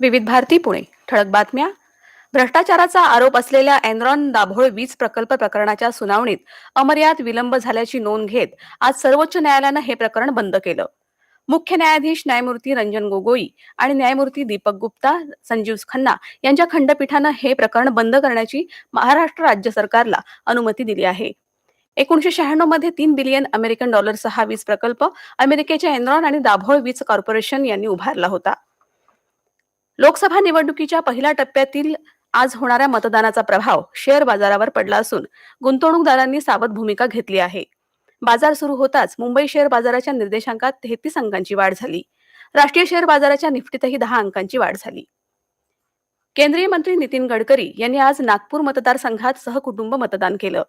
विविध भारती पुणे. ठळक बातम्या. भ्रष्टाचाराचा आरोप असलेल्या एनरॉन दाभोळ वीज प्रकल्प प्रकरणाच्या सुनावणीत अमर्याद विलंब झाल्याची नोंद घेत आज सर्वोच्च न्यायालयानं हे प्रकरण बंद केलं. मुख्य न्यायाधीश न्यायमूर्ती रंजन गोगोई आणि न्यायमूर्ती दीपक गुप्ता संजीव खन्ना यांच्या खंडपीठानं हे प्रकरण बंद करण्याची महाराष्ट्र राज्य सरकारला अनुमती दिली आहे. एकोणीशे शहाण्णवमध्ये तीन बिलियन अमेरिकन डॉलरचा हा वीज प्रकल्प अमेरिकेच्या एनरॉन आणि दाभोळ वीज कॉर्पोरेशन यांनी उभारला होता. लोकसभा निवडणुकीच्या पहिल्या टप्प्यातील आज होणाऱ्या मतदानाचा प्रभाव शेअर बाजारावर पडला असून गुंतवणूकदारांनी सावध भूमिका घेतली आहे. बाजार सुरू होताच मुंबई शेअर बाजाराच्या निर्देशांकात तेहतीस अंकांची वाढ झाली. राष्ट्रीय शेअर बाजाराच्या निफ्टीतही दहा अंकांची वाढ झाली. केंद्रीय मंत्री नितीन गडकरी यांनी आज नागपूर मतदारसंघात सहकुटुंब मतदान केलं.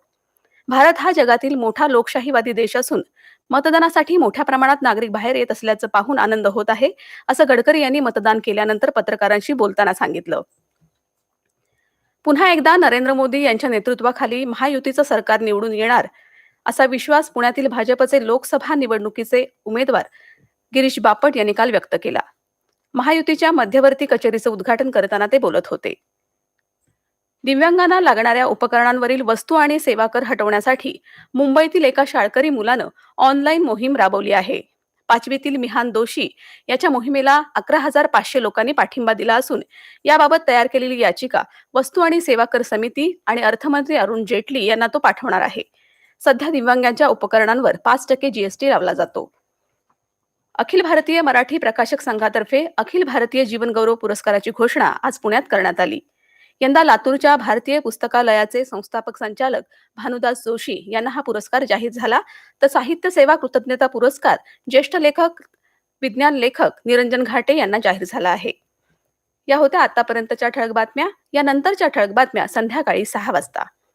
भारत हा जगातील मोठा लोकशाहीवादी देश असून मतदानासाठी मोठ्या प्रमाणात नागरिक बाहेर येत असल्याचं पाहून आनंद होत आहे असं गडकरी यांनी मतदान केल्यानंतर पत्रकारांशी बोलताना सांगितलं. पुन्हा एकदा नरेंद्र मोदी यांच्या नेतृत्वाखाली महायुतीचं सरकार निवडून येणार असा विश्वास पुण्यातील भाजपचे लोकसभा निवडणुकीचे उमेदवार गिरीश बापट यांनी काल व्यक्त केला. महायुतीच्या मध्यवर्ती कचेरीचं उद्घाटन करताना ते बोलत होते. दिव्यांगांना लागणाऱ्या उपकरणांवरील वस्तू आणि सेवा कर हटवण्यासाठी मुंबईतील एका शाळकरी मुलानं ऑनलाईन मोहीम राबवली आहे. पाचवीतील मिहान दोषी याच्या मोहिमेला अकरा हजार पाचशे लोकांनी पाठिंबा दिला असून याबाबत तयार केलेली याचिका वस्तू आणि सेवा कर समिती आणि अर्थमंत्री अरुण जेटली यांना तो पाठवणार आहे. सध्या दिव्यांगांच्या उपकरणांवर पाच टक्के जीएसटी लावला जातो. अखिल भारतीय मराठी प्रकाशक संघातर्फे अखिल भारतीय जीवन गौरव पुरस्काराची घोषणा आज पुण्यात करण्यात आली. यंदा लातूरच्या भारतीय पुस्तकालयाचे संस्थापक संचालक भानुदास जोशी यांना हा पुरस्कार जाहीर झाला. तर साहित्य सेवा कृतज्ञता पुरस्कार ज्येष्ठ लेखक विज्ञान लेखक निरंजन घाटे यांना जाहीर झाला आहे. या होत्या आतापर्यंतच्या ठळक बातम्या. या नंतरच्या ठळक बातम्या संध्याकाळी सहा वाजता.